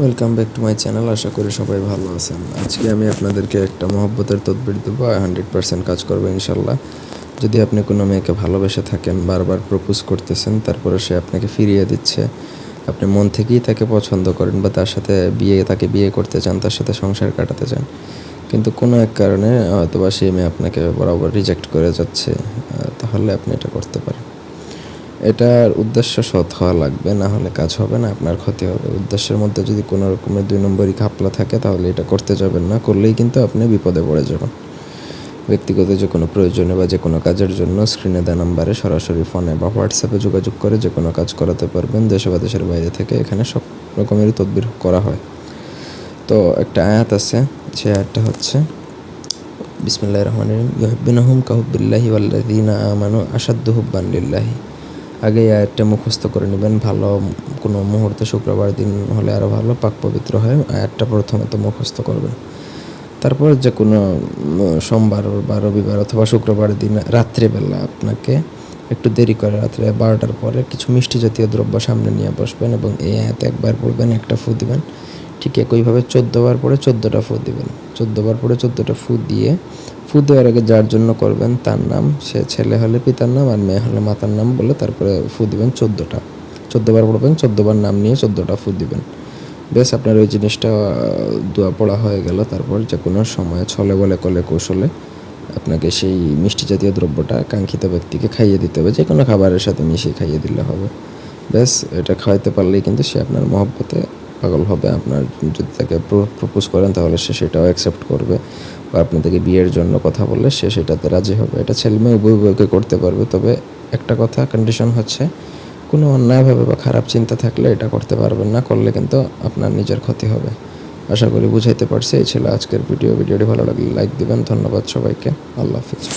Welcome back to my channel আশা করি সবাই ভালো আছেন। আজকে আমি আপনাদেরকে একটা মহব্বতের তদবির দেবো হান্ড্রেড পার্সেন্ট কাজ করব ইনশাল্লাহ। যদি আপনি কোনো মেয়েকে ভালোবেসে থাকেন, বারবার প্রপোজ করতেছেন, তারপরে সে আপনাকে ফিরিয়ে দিচ্ছে, আপনি মন থেকেই তাকে পছন্দ করেন বা তার সাথে বিয়ে, তাকে বিয়ে করতে চান, তার সাথে সংসার কাটাতে চান, কিন্তু কোনো এক কারণে হয়তো বা সেই মেয়ে আপনাকে বরাবর রিজেক্ট করে যাচ্ছে তাহলে আপনি এটা করতে পারেন। এটার উদ্দেশ্য সৎ হওয়া লাগবে, না হলে কাজ হবে না, আপনার ক্ষতি হবে। উদ্দেশ্যের মধ্যে যদি কোনো রকমের দুই নম্বরই খাপলা থাকে, তাহলে এটা করতে যাবেন না, করলেই কিন্তু আপনি বিপদে পড়ে যাবেন। ব্যক্তিগত যে কোনো প্রয়োজনে বা যে কোনো কাজের জন্য স্ক্রিনে দেওয়া নাম্বারে সরাসরি ফোনে বা হোয়াটসঅ্যাপে যোগাযোগ করে যে কোনো কাজ করাতে পারবেন। দেশে বা দেশের বাইরে থেকে এখানে সব রকমেরই তদবির করা হয়। তো একটা আয়াত আছে, সে আয়াতটা হচ্ছে বিসমিল্লাহ রহমান রহিম। ইহবিনহুম কাহুবিল্লাহি ওয়াল্লাযীনা আমানু আসাদ্দু হুব্বান লিল্লাহি। আগে আয়াতটা মুখস্থ করে নেবেন। ভালো কোনো মুহূর্তে শুক্রবার দিন হলে আরও ভালো পাক পবিত্র হয়। আয়াতটা প্রথমত মুখস্থ করবেন। তারপর যে কোনো সোমবার বা রবিবার অথবা শুক্রবার দিন রাত্রেবেলা আপনাকে একটু দেরি করে রাত্রে বারোটার পরে কিছু মিষ্টি জাতীয় দ্রব্য সামনে নিয়ে বসবেন এবং এই আয়াত একবার পড়বেন, একটা ফু দিবেন। ঠিক একইভাবে চোদ্দোবার পরে চোদ্দোটা ফু দিবেন। চোদ্দোবার পরে চোদ্দোটা ফু দিয়ে, ফু দেওয়ার আগে যার জন্য করবেন তার নাম, সে ছেলে হলে পিতার নাম আর মেয়ে হলে মাতার নাম বলে তারপরে ফু দিবেন চোদ্দোটা। চোদ্দোবার পড়বেন, চোদ্দোবার নাম নিয়ে চোদ্দোটা ফু দিবেন। বেশ, আপনার ওই জিনিসটা দোয়া পড়া হয়ে গেল। তারপর যে কোনো সময় ছলে বলে কলে কৌশলে আপনাকে সেই মিষ্টি জাতীয় দ্রব্যটা কাঙ্ক্ষিত ব্যক্তিকে খাইয়ে দিতে হবে। যে কোনো খাবারের সাথে মিশিয়ে খাইয়ে দিলে হবে। ব্যাস এটা খাওয়াইতে পারলেই কিন্তু সে আপনার মহব্বতে পাগল হবে, আপনার যদি তাকে প্রপোজ করেন, তাহলে সে সেটাও অ্যাকসেপ্ট করবে। বা আপনি তাকে বিয়ের জন্য কথা বললে, সে সেটাতে রাজি হবে। এটা ছেলে মেয়ে উভয় উভয়কে করতে পারবে, তবে একটা কথা কন্ডিশন হচ্ছে, কোনো অন্যায়ভাবে বা খারাপ চিন্তা থাকলে এটা করতে পারবেন না, করলে কিন্তু আপনার নিজের ক্ষতি হবে। আশা করি বুঝাইতে পারছি। এই ছিল আজকের ভিডিও। ভিডিওটি ভালো লাগলে লাইক দিবেন। ধন্যবাদ সবাইকে। আল্লাহ হাফিজ।